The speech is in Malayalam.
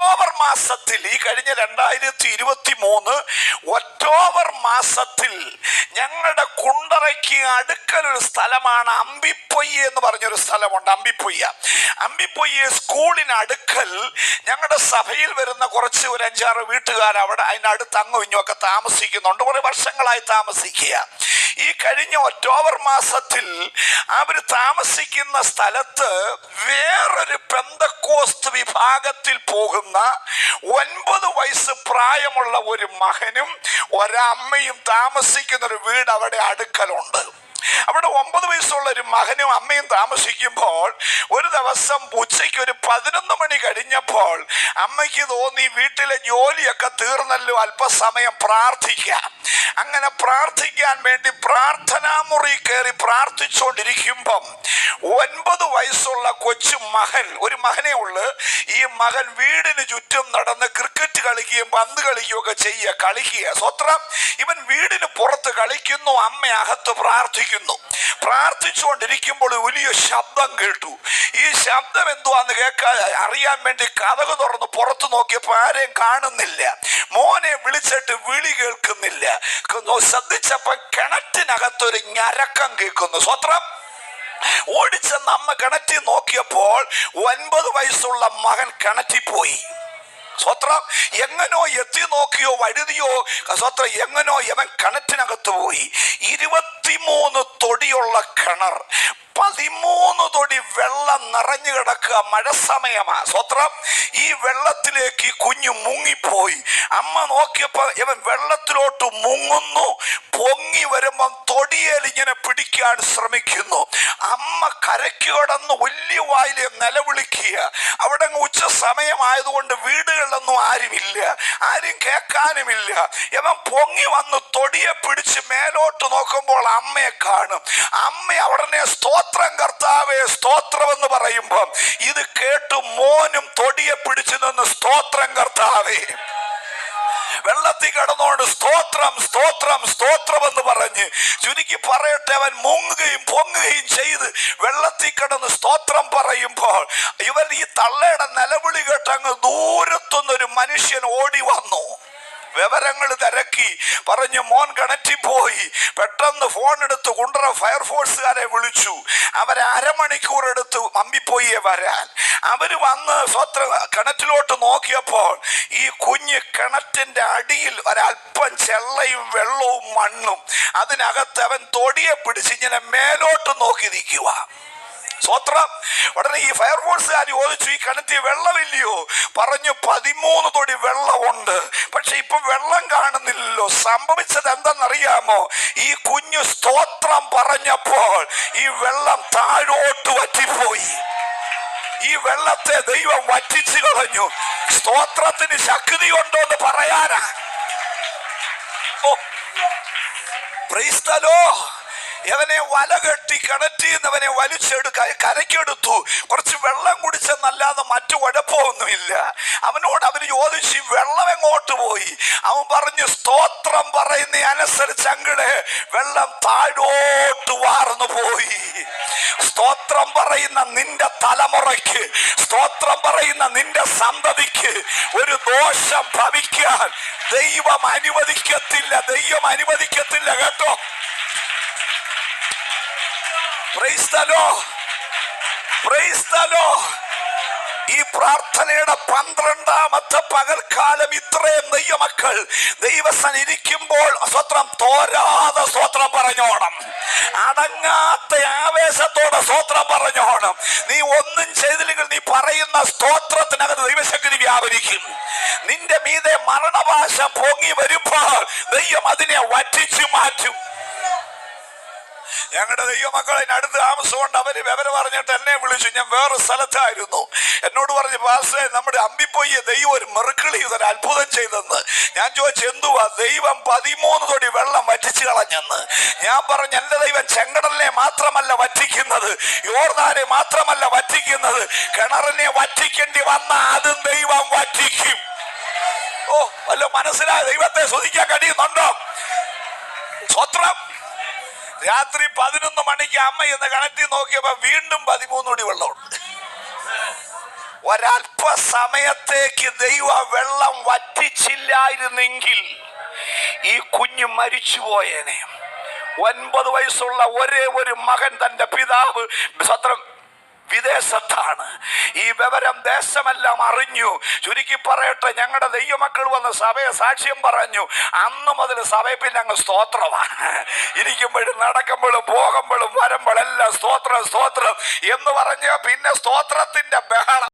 ഒക്ടോബർ മാസത്തിൽ ഈ കഴിഞ്ഞ രണ്ടായിരത്തി ഇരുപത്തി മൂന്ന് ഒക്ടോബർ മാസത്തിൽ ഞങ്ങളുടെ കുണ്ടറയ്ക്ക് അടുക്കലൊരു സ്ഥലമാണ് അമ്പിപ്പൊയ്യ എന്ന് പറഞ്ഞൊരു സ്ഥലമുണ്ട്. അമ്പിപ്പൊയ്യ. അമ്പിപ്പൊയ്യ സ്കൂളിന് അടുക്കൽ ഞങ്ങളുടെ സഭയിൽ വരുന്ന കുറച്ച് ഒരു അഞ്ചാറ് വീട്ടുകാർ അവിടെ അതിനടുത്ത് അങ്ങും ഇങ്ങും ഒക്കെ താമസിക്കുന്നുണ്ട്. കുറേ വർഷങ്ങളായി താമസിക്കുക. ഈ കഴിഞ്ഞ ഒക്ടോബർ മാസത്തിൽ അവർ താമസിക്കുന്ന സ്ഥലത്ത് വേറൊരു പെന്തക്കോസ്ത് വിഭാഗത്തിൽ പോകുന്ന ഒൻപത് വയസ്സ് പ്രായമുള്ള ഒരു മകനും ഒരമ്മയും താമസിക്കുന്ന ഒരു വീട് അവിടെ അടുക്കലുണ്ട്. അവിടെ ഒമ്പത് വയസ്സുള്ള ഒരു മകനും അമ്മയും താമസിക്കുമ്പോൾ ഒരു ദിവസം ഉച്ചയ്ക്ക് ഒരു പതിനൊന്ന് മണി കഴിഞ്ഞപ്പോൾ അമ്മയ്ക്ക് തോന്നി വീട്ടിലെ ജോലിയൊക്കെ തീർന്നല്ലോ അല്പസമയം പ്രാർത്ഥിക്കാം. അങ്ങനെ പ്രാർത്ഥിക്കാൻ വേണ്ടി പ്രാർത്ഥനാമുറി കയറി പ്രാർത്ഥിച്ചുകൊണ്ടിരിക്കുമ്പം ഒൻപത് വയസ്സുള്ള കൊച്ചു മകൻ ഒരു മകനേ ഉള്ളു ഈ മകൻ വീടിന് ചുറ്റും നടന്ന് ക്രിക്കറ്റ് കളിക്കുകയും പന്ത് കളിക്കുകയും ഒക്കെ ചെയ്യുക കളിക്കുക. സ്വത്രം ഇവൻ വീടിന് പുറത്ത് കളിക്കുന്നു അമ്മ അകത്ത് പ്രാർത്ഥിക്കുന്നു. പ്രാർത്ഥിച്ചുകൊണ്ടിരിക്കുമ്പോൾ വലിയ ശബ്ദം കേട്ടു. ഈ ശബ്ദം എന്തുവാന്ന് കേൾക്കാൻ അറിയാൻ വേണ്ടി കഥക് തുറന്ന് പുറത്ത് നോക്കിയപ്പോൾ ആരെയും കാണുന്നില്ല. മോനെ വിളിച്ചിട്ട് വിളി കേൾക്കുന്നില്ല. ശ്രദ്ധിച്ചപ്പോൾ കിണറ്റിനകത്തൊരു ഞരക്കം കേൾക്കുന്നു. സ്വത്രം ഓടിച്ചെന്ന് അമ്മ കിണറ്റി നോക്കിയപ്പോൾ ഒൻപത് വയസ്സുള്ള മകൻ കിണറ്റിൽ പോയി. സ്വത്രം എങ്ങനോ എത്തി നോക്കിയോ വഴുതിയോ സ്വത്രം എങ്ങനോ യവൻ കിണറ്റിനകത്ത് പോയി. ഇരുപത്തിമൂന്ന് തൊടിയുള്ള കിണർ പതിമൂന്ന് തൊടി വെള്ളം നിറഞ്ഞു കിടക്കുക മഴ സമയമാ. സ്വത്രം ഈ വെള്ളത്തിലേക്ക് ഈ കുഞ്ഞു മുങ്ങിപ്പോയി. അമ്മ നോക്കിയപ്പോൾ ഇവൻ വെള്ളത്തിലോട്ട് മുങ്ങുന്നു പൊങ്ങി വരുമ്പം തൊടിയേൽ ഇങ്ങനെ പിടിക്കാൻ ശ്രമിക്കുന്നു. അമ്മ കരയ്ക്ക് കിടന്ന് വലിയ വായിലെ നിലവിളിക്കുക. അവിടെ ഉച്ച സമയമായതുകൊണ്ട് വീടുകളിലൊന്നും ആരുമില്ല ആരും കേൾക്കാനുമില്ല. ഇവൻ പൊങ്ങി വന്ന് തൊടിയെ പിടിച്ച് മേലോട്ട് നോക്കുമ്പോൾ അമ്മയെ കാണും. അമ്മ അവിടെ സ്തോത്രം കർത്താവേ സ്തോത്രം എന്ന് പറയുമ്പം ഇത് കേട്ട് മോനും തൊടിയെ പിടിച്ചു നിന്ന് സ്തോത്രം കർത്താവേ. വെള്ളത്തിൽ കിടന്നുകൊണ്ട് സ്തോത്രം സ്തോത്രം സ്തോത്രം എന്ന് പറഞ്ഞ് ചുരുക്കി പറയട്ടെ അവൻ മുങ്ങുകയും പൊങ്ങുകയും ചെയ്ത് വെള്ളത്തിൽ കിടന്ന് സ്തോത്രം പറയുമ്പോൾ ഇവൻ ഈ തള്ളയുടെ നിലവിളി കേട്ടങ്ങ് ദൂരത്തുനിന്നൊരു മനുഷ്യൻ ഓടി വന്നു. വിവരങ്ങൾ തിരക്കി പറഞ്ഞു മോൻ കണറ്റി പോയി പെട്ടെന്ന് ഫോൺ എടുത്ത് കുണ്ടറ ഫയർഫോഴ്സുകാരെ വിളിച്ചു. അവരെ അരമണിക്കൂർ എടുത്ത് അമ്പിപ്പോയിയെ വരാൻ. അവർ വന്ന് സ്വത്ര കിണറ്റിലോട്ട് നോക്കിയപ്പോൾ ഈ കുഞ്ഞ് കിണറ്റിന്റെ അടിയിൽ ഒരല്പം ചെള്ളയും വെള്ളവും മണ്ണും അതിനകത്ത് അവൻ തൊടിയെ പിടിച്ച് ഇങ്ങനെ മേലോട്ട് നോക്കി നിൽക്കുക സ്വത്രം ഉടനെ ഈ ഫയർഫോഴ്സുകാർ ചോദിച്ചു ഈ കിണറ്റിൽ വെള്ളമില്ലയോ? പറഞ്ഞു പതിമൂന്ന് തൊടി വെള്ളമുണ്ട്. പക്ഷെ ഇപ്പൊ വെള്ളം കാണുന്നില്ലല്ലോ. സംഭവിച്ചത് എന്തെന്നറിയാമോ ഈ കുഞ്ഞു സ്തോത്രം പറഞ്ഞപ്പോൾ ഈ വെള്ളം താഴോട്ട് വറ്റിപ്പോയി. ഈ വെള്ളത്തെ ദൈവം വറ്റിച്ചു കളഞ്ഞു. സ്തോത്രത്തിന് ശക്തി ഉണ്ടോ എന്ന് പറയാനാ. ഓ പ്രൈസ്തലോ അവനെ വല കെട്ടി കിണറ്റിന്നവനെ വലിച്ചെടുക്ക കരയ്ക്കെടുത്തു. കുറച്ച് വെള്ളം കുടിച്ചെന്നല്ലാതെ മറ്റു കുഴപ്പമൊന്നുമില്ല. അവനോട് അവർ ചോദിച്ചു വെള്ളം എങ്ങോട്ട് പോയി? അവൻ പറഞ്ഞു സ്തോത്രം പറയുന്ന അനുസരിച്ച് അങ്ങടെ വെള്ളം താഴോട്ട് വാർന്നു പോയി. സ്തോത്രം പറയുന്ന നിന്റെ തലമുറയ്ക്ക് സ്തോത്രം പറയുന്ന നിന്റെ സന്തതിക്ക് ഒരു ദോഷം ഭവിക്കാൻ ദൈവം അനുവദിക്കത്തില്ല. ദൈവം അനുവദിക്കത്തില്ല കേട്ടോ. ഈ പ്രാർത്ഥനയുടെ പന്ത്രണ്ടാമത്തെ പകൽക്കാലം ഇത്രയും ദൈവമക്കൾ ദൈവസ്ഥൻ ഇരിക്കുമ്പോൾ സ്വത്രം തോരാതെ സ്വത്രം പറഞ്ഞോണം. അടങ്ങാത്ത ആവേശത്തോടെ സ്വത്രം പറഞ്ഞോണം. നീ ഒന്നും ചെയ്തില്ലെങ്കിൽ നീ പറയുന്ന സ്തോത്രത്തിനകത്ത് ദൈവശക്തി വ്യാപരിക്കും. നിന്റെ മീതെ മരണഭാഷ പൊങ്ങി വരുമ്പോൾ ദൈവം അതിനെ വറ്റിച്ചു മാറ്റും. ഞങ്ങളുടെ ദൈവമക്കളെ അടുത്ത് താമസമുണ്ട്. അവർ വിവരം പറഞ്ഞിട്ട് എന്നെ വിളിച്ചു. ഞാൻ വേറെ സ്ഥലത്തായിരുന്നു. എന്നോട് പറഞ്ഞു പാസ്റ്റേ നമ്മുടെ അമ്പിപ്പൊയ്യ ദൈവം ഒരു മെറുക്കിളി ഒരു അത്ഭുതം ചെയ്തെന്ന്. ഞാൻ ചോദിച്ചു എന്തുവാ? ദൈവം പതിമൂന്ന് തൊടി വെള്ളം വറ്റിച്ചു കളഞ്ഞെന്ന്. ഞാൻ പറഞ്ഞു എന്റെ ദൈവം ചെങ്കടലിനെ മാത്രമല്ല വറ്റിക്കുന്നത്. യോർദാനെ മാത്രമല്ല വറ്റിക്കുന്നത്. കിണറിനെ വറ്റിക്കേണ്ടി വന്ന അതും ദൈവം വറ്റിക്കും. ഓ വല്ല മനസ്സിലായ ദൈവത്തെ ശ്രദ്ധിക്കാൻ കഴിയുന്നുണ്ടോ? സ്വത്രം രാത്രി പതിനൊന്ന് മണിക്ക് അമ്മ ഇന്ന് കണക്ടി നോക്കിയപ്പോ വീണ്ടും പതിമൂന്ന് മണി വെള്ളമുണ്ട്. ഒരല്പ സമയത്തേക്ക് ദൈവ വെള്ളം വറ്റിച്ചില്ലായിരുന്നെങ്കിൽ ഈ കുഞ്ഞ് മരിച്ചുപോയേനെ ഒൻപത് വയസ്സുള്ള ഒരേ ഒരു മകൻ തന്റെ പിതാവ് സത്രം വിദേശത്താണ്. ഈ വിവരം ദേശമെല്ലാം അറിഞ്ഞു. ചുരുക്കി പറയട്ടെ ഞങ്ങളുടെ ദൈവമക്കൾ വന്ന് സഭയെ സാക്ഷ്യം പറഞ്ഞു. അന്ന് മുതൽ സഭയെ പിന്നെ അങ്ങ് സ്തോത്രമാണ് ഇരിക്കുമ്പോഴും നടക്കുമ്പോഴും പോകുമ്പോഴും വരുമ്പോഴെല്ലാം സ്തോത്രം സ്തോത്രം എന്ന് പറഞ്ഞ് പിന്നെ സ്തോത്രത്തിന്റെ ബഹളം.